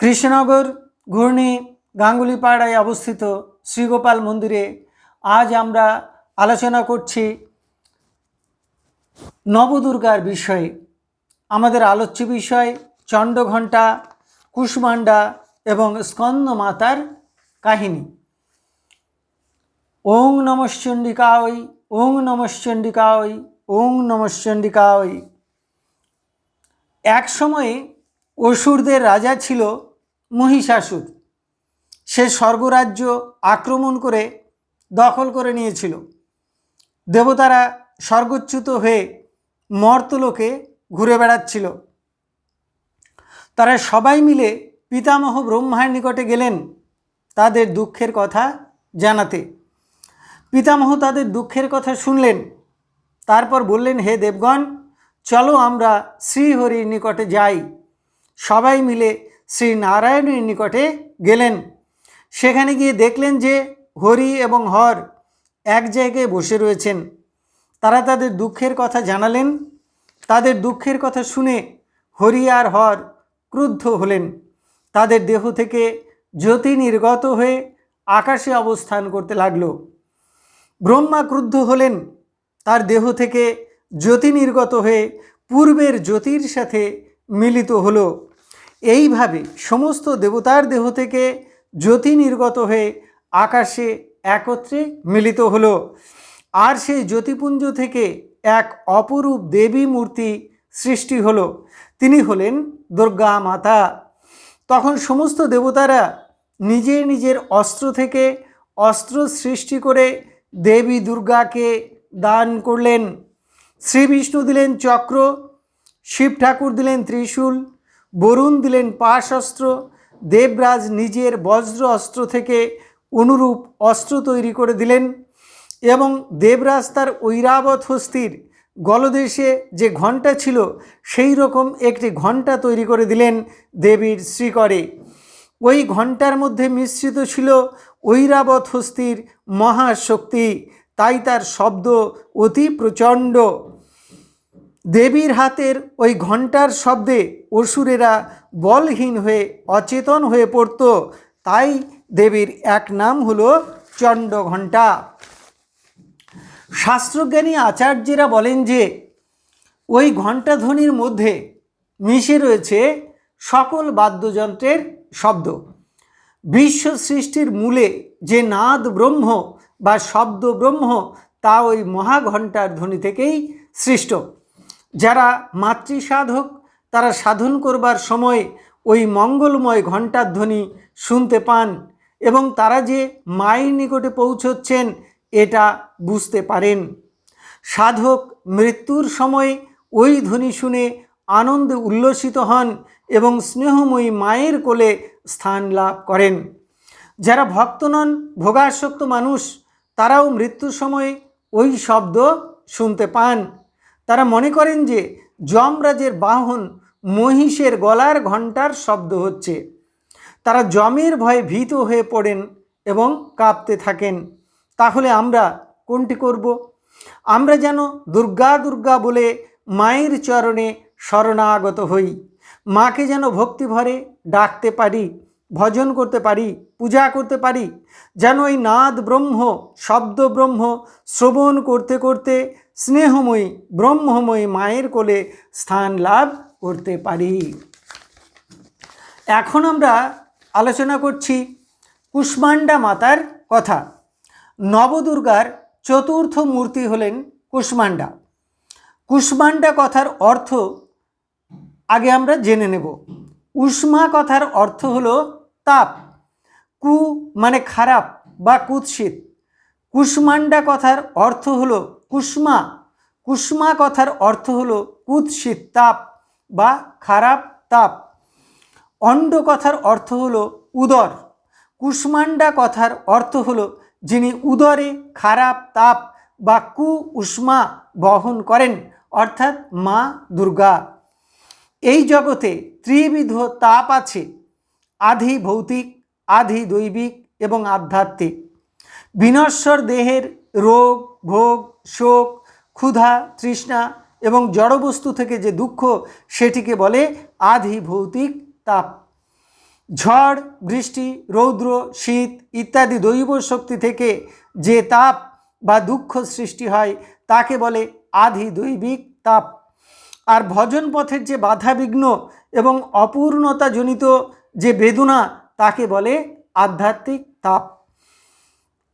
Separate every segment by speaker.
Speaker 1: কৃষ্ণনগর, ঘূর্ণি, গাঙ্গুলিপাড়ায় অবস্থিত শ্রীগোপাল মন্দিরে আজ আমরা আলোচনা করছি নবদুর্গার বিষয়ে। আমাদের আলোচ্য বিষয় চণ্ডঘণ্টা কুষ্মান্ডা এবং স্কন্দ মাতার কাহিনী। ওং নমশ্চণ্ডিকায় ওং নমশ্চণ্ডিকায় ওং নমশ্চণ্ডিকায় এক সময়ে অসুরদের রাজা ছিল মহিষাসুর। সে স্বর্গরাজ্য আক্রমণ করে দখল করে নিয়েছিল। দেবতারা স্বর্গচ্যুত হয়ে মর্তলোকে ঘুরে বেড়াচ্ছিল। তারা সবাই মিলে পিতামহ ব্রহ্মার নিকটে গেলেন তাদের দুঃখের কথা জানাতে। পিতামহ তাদের দুঃখের কথা শুনলেন। তারপর বললেন, হে দেবগণ, চলো আমরা শ্রীহরির নিকটে যাই। সবাই মিলে শ্রী নারায়ণের নিকটে গেলেন। সেখানে গিয়ে দেখলেন যে হরি এবং হর এক জায়গায় বসে রয়েছেন। তারা তাদের দুঃখের কথা জানালেন। তাদের দুঃখের কথা শুনে হরি আর হর ক্রুদ্ধ হলেন। তাদের দেহ থেকে জ্যোতি নির্গত হয়ে আকাশে অবস্থান করতে লাগল। ব্রহ্মা ক্রুদ্ধ হলেন। তার দেহ থেকে জ্যোতি নির্গত হয়ে পূর্বের জ্যোতির সাথে মিলিত হলো। এইভাবে সমস্ত দেবতার দেহ থেকে জ্যোতি নির্গত হয়ে আকাশে একত্রে মিলিত হলো। আর সেই জ্যোতিপুঞ্জ থেকে এক অপরূপ দেবী মূর্তি সৃষ্টি হলো। তিনি হলেন দুর্গা মাতা। তখন সমস্ত দেবতারা নিজের নিজের অস্ত্র থেকে অস্ত্র সৃষ্টি করে দেবী দুর্গাকে দান করলেন। শ্রী বিষ্ণু দিলেন চক্র, শিব ঠাকুর দিলেন ত্রিশূল বরুণ দিলেন পাশ অস্ত্র দেবরাজ নিজের বজ্র অস্ত্র থেকে অনুরূপ অস্ত্র তৈরি করে দিলেন এবং দেবরাজ তার ঐরাবত হস্তির গলদেশে যে ঘণ্টা ছিল, সেই রকম একটি ঘণ্টা তৈরি করে দিলেন দেবীর শ্রীকরে। ওই ঘণ্টার মধ্যে মিশ্রিত ছিল ঐরাবত হস্তির মহাশক্তি, তাই তার শব্দ অতি প্রচণ্ড। দেবীর হাতের ওই ঘণ্টার শব্দে অসুরেরা বলহীন হয়ে অচেতন হয়ে পড়ত। তাই দেবীর এক নাম হলো চণ্ড ঘণ্টা শাস্ত্রজ্ঞানী আচার্যেরা বলেন যে, ওই ঘণ্টাধ্বনির মধ্যে মিশে রয়েছে সকল বাদ্যযন্ত্রের শব্দ। বিশ্ব সৃষ্টির মূলে যে নাদ ব্রহ্ম বা শব্দ ব্রহ্ম তা ওই মহাঘণ্টার ধ্বনি থেকেই সৃষ্ট। যারা মাতৃসাধক, তারা সাধন করবার সময় ওই মঙ্গলময় ঘণ্টার ধ্বনি শুনতে পান এবং তারা যে মায়ের নিকটে পৌঁছচ্ছেন, এটা বুঝতে পারেন। সাধক মৃত্যুর সময় ওই ধ্বনি শুনে আনন্দে উল্লসিত হন এবং স্নেহময়ী মায়ের কোলে স্থান লাভ করেন। যারা ভক্ত নন, ভোগাসক্ত মানুষ, তারাও মৃত্যুর সময় ওই শব্দ শুনতে পান। তারা মনে করেন যে যমরাজের বাহন মহিষের গলার ঘণ্টার শব্দ হচ্ছে। তারা জমের ভয়ে ভীত হয়ে পড়েন এবং কাঁপতে থাকেন। তাহলে আমরা কোনটি করব? আমরা যেন দুর্গা দুর্গা বলে মায়ের চরণে শরণাগত হই। মাকে যেন ভক্তি ভরে ডাকতে পারি, ভজন করতে পারি, পূজা করতে পারি। যেন ওই নাদ ব্রহ্ম, শব্দ ব্রহ্ম শ্রবণ করতে করতে স্নেহময়ী, ব্রহ্মময়ী মায়ের কোলে স্থান লাভ করতে পারি। এখন আমরা আলোচনা করছি কুষ্মাণ্ডা মাতার কথা। নবদুর্গার চতুর্থ মূর্তি হলেন কুষ্মাণ্ডা। কুষ্মাণ্ডা কথার অর্থ আগে আমরা জেনে নেব। উষ্মা কথার অর্থ হলো তাপ, কু মানে খারাপ বা কুৎসিত। কুষ্মাণ্ডা কথার অর্থ হলো কুষ্মা। কুষ্মা কথার অর্থ হল কুৎসিত তাপ বা খারাপ তাপ। অণ্ড কথার অর্থ হল উদর। কুষ্মান্ডা কথার অর্থ হল যিনি উদরে খারাপ তাপ বা কু উষ্মা বহন করেন, অর্থাৎ মা দুর্গা। এই জগতে ত্রিবিধ তাপ আছে, আধি ভৌতিক, আধি দৈবিক এবং আধ্যাত্মিক। বিনশ্বর দেহের রোগ, ভোগ শোক, ক্ষুধা, তৃষ্ণা এবং জড়বস্তু থেকে যে দুঃখ, সেটিকে বলে আধি ভৌতিক তাপ। ঝড়, বৃষ্টি, রৌদ্র, শীত ইত্যাদি দৈব শক্তি থেকে যে তাপ বা দুঃখ সৃষ্টি হয়, তাকে বলে আধি দৈবিক তাপ। আর ভজন পথের যে বাধাবিঘ্ন এবং অপূর্ণতাজনিত যে বেদনা, তাকে বলে আধ্যাত্মিক তাপ।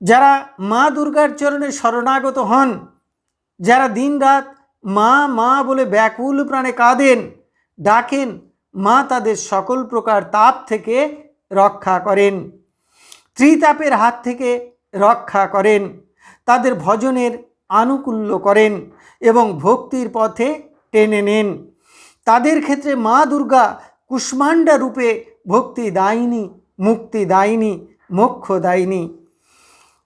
Speaker 1: যারা মা দুর্গার চরণে শরণাগত হন, যারা দিনরাত মা মা বলে ব্যাকুল প্রাণে কাঁদেন, ডাকেন, মা তাদের সকল প্রকার তাপ থেকে রক্ষা করেন, ত্রিতাপের হাত থেকে রক্ষা করেন, তাদের ভজনের আনুকূল্য করেন এবং ভক্তির পথে টেনে নেন। তাদের ক্ষেত্রে মা দুর্গা কুষ্মাণ্ডা রূপে ভক্তি দায়িনী, মুক্তি দায়িনী, মোক্ষ দায়িনী।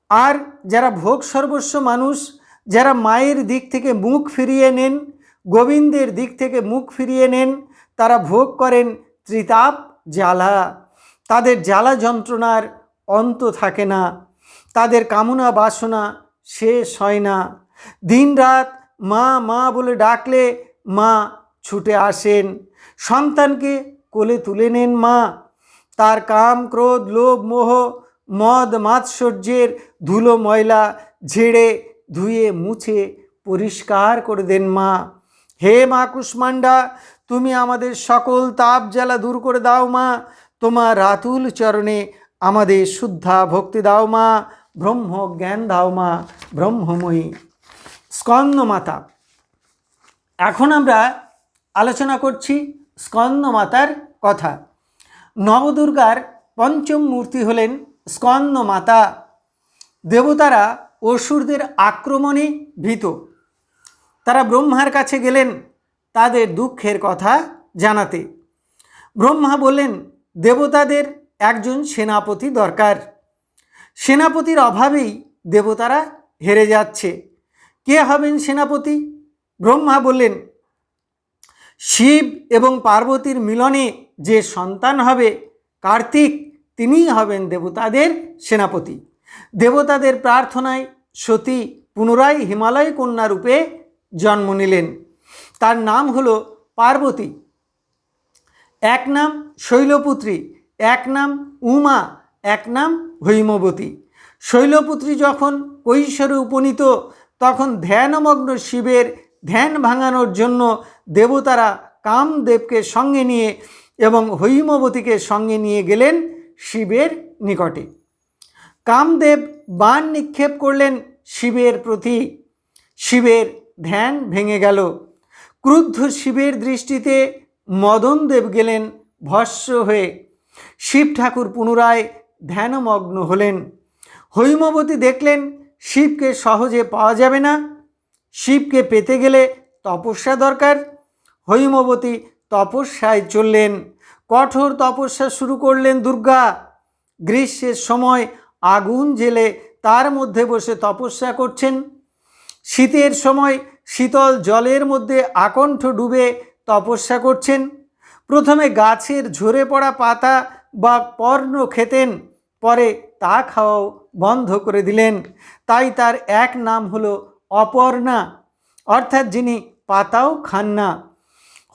Speaker 1: আর যারা ভোগ সর্বস্ব মানুষ, যারা মায়ের দিক থেকে মুখ ফিরিয়ে নেন, গোবিন্দের দিক থেকে মুখ ফিরিয়ে নেন, তারা ভোগ করেন ত্রিতাপ, জ্বালা। তাদের জ্বালা যন্ত্রণার অন্ত থাকে না। তাদের কামনা বাসনা শেষ হয় না। দিনরাত মা মা বলে ডাকলে মা ছুটে আসেন। সন্তানকে কোলে তুলে নেন মা। তার কাম, ক্রোধ, লোভ, মোহ মদ মাৎসর্যের ধুলো ময়লা ঝেড়ে ধুয়ে মুছে পরিষ্কার করে দেন মা। হে মা কুষ্মান্ডা তুমি আমাদের সকল তাপ জ্বালা দূর করে দাও মা। তোমার রাতুল চরণে আমাদের শুদ্ধা ভক্তি দাও মা। ব্রহ্ম জ্ঞান দাও মা, ব্রহ্মময়ী। স্কন্দ মাতা, এখন আমরা আলোচনা করছি স্কন্দ মাতার কথা। নবদুর্গার পঞ্চম মূর্তি হলেন স্কন্দ মাতা দেবতারা অসুরদের আক্রমণে ভীত। তারা ব্রহ্মার কাছে গেলেন তাদের দুঃখের কথা জানাতে। ব্রহ্মা বললেন, দেবতাদের একজন সেনাপতি দরকার। সেনাপতির অভাবেই দেবতারা হেরে যাচ্ছে। কে হবেন সেনাপতি? ব্রহ্মা বললেন, শিব এবং পার্বতীর মিলনে যে সন্তান হবে কার্তিক তিনিই হবেন দেবতাদের সেনাপতি। দেবতাদের প্রার্থনায় সতী পুনরায় হিমালয় কন্যা রূপে জন্ম নিলেন। তার নাম হলো পার্বতী। এক নাম শৈলপুত্রী, এক নাম উমা, এক নাম হৈমবতী। শৈলপুত্রী যখন কৈশোরে উপনীত, তখন ধ্যানমগ্ন শিবের ধ্যান ভাঙানোর জন্য দেবতারা কামদেবকে সঙ্গে নিয়ে এবং হৈমবতীকে সঙ্গে নিয়ে গেলেন শিবের নিকটে। কামদেব বাণ নিক্ষেপ করলেন শিবের প্রতি। শিবের ধ্যান ভেঙে গেল। ক্রুদ্ধ শিবের দৃষ্টিতে মদনদেব গেলেন ভস্য হয়ে। শিব ঠাকুর পুনরায় ধ্যানমগ্ন হলেন। হৈমবতী দেখলেন শিবকে সহজে পাওয়া যাবে না। শিবকে পেতে গেলে তপস্যা দরকার। হৈমবতী তপস্যায় চললেন। কঠোর তপস্যা শুরু করলেন দুর্গা। গ্রীষ্মের সময় আগুন জেলে তার মধ্যে বসে তপস্যা করছেন। শীতের সময় শীতল জলের মধ্যে আকণ্ঠ ডুবে তপস্যা করছেন। প্রথমে গাছের ঝরে পড়া পাতা বা পর্ণ খেতেন, পরে তা খাওয়াও বন্ধ করে দিলেন। তাই তার এক নাম হলো অপর্ণা, অর্থাৎ যিনি পাতাও খান না।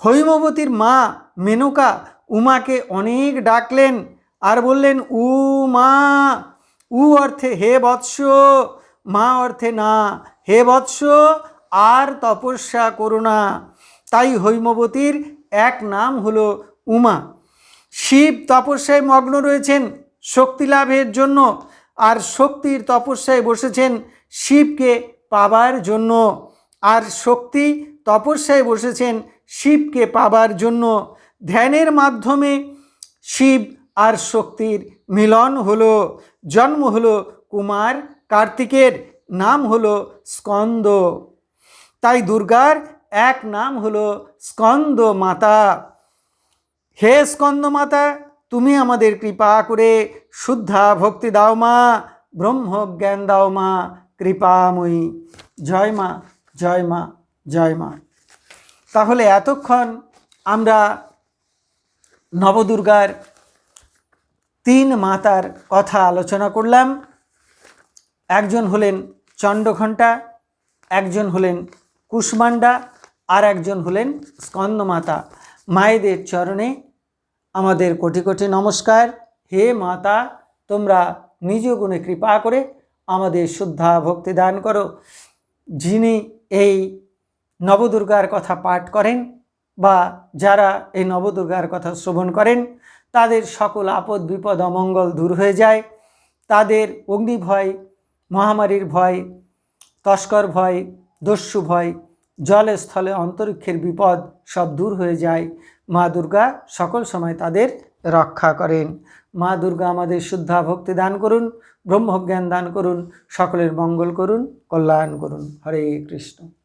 Speaker 1: হৈমবতীর মা মেনকা উমাকে অনেক ডাকলেন আর বললেন, উ মা, উ অর্থে হে বৎস, মা অর্থে না, হে বৎস, আর তপস্যা করো না। তাই হৈমবতীর এক নাম হলো উমা। শিব তপস্যায় মগ্ন রয়েছেন শক্তি লাভের জন্য আর শক্তির তপস্যায় বসেছেন শিবকে পাবার জন্য। আর শক্তি তপস্যায় বসেছেন শিবকে পাবার জন্য। ধ্যানের মাধ্যমে শিব আর শক্তির মিলন হলো, জন্ম হলো কুমার কার্তিকের, নাম হলো স্কন্দ। তাই দুর্গার এক নাম হলো স্কন্দ মাতা। হে স্কন্দ মাতা, তুমি আমাদের কৃপা করে শুদ্ধা ভক্তি দাও মা ব্রহ্ম জ্ঞান দাও মা, কৃপাময়ী। জয় মা জয় মা জয় মা। তাহলে এতক্ষণ আমরা নবদুর্গার তিন মাতার কথা আলোচনা করলাম। একজন হলেন চণ্ডঘণ্টা একজন হলেন কুষ্মান্ডা আর একজন হলেন স্কন্দমাতা। মায়েদের চরণে আমাদের কোটি কোটি নমস্কার। হে মাতা, তোমরা নিজ গুণে কৃপা করে আমাদের শুদ্ধা ভক্তি দান করো। যিনি এই নবদুর্গার কথা পাঠ করেন বা যারা এই নবদুর্গার কথা শ্রবণ করেন, তাদের সকল আপদ, বিপদ, অমঙ্গল দূর হয়ে যায়। তাদের অগ্নি ভয়, মহামারীর ভয়, তস্কর ভয়, দস্যু ভয়, জলে স্থলে অন্তরিক্ষের বিপদ সব দূর হয়ে যায়। মা দুর্গা সকল সময় তাদের রক্ষা করেন। মা দুর্গা আমাদের শুদ্ধা ভক্তি দান করুন, ব্রহ্মজ্ঞান দান করুন, সকলের মঙ্গল করুন, কল্যাণ করুন। হরে কৃষ্ণ।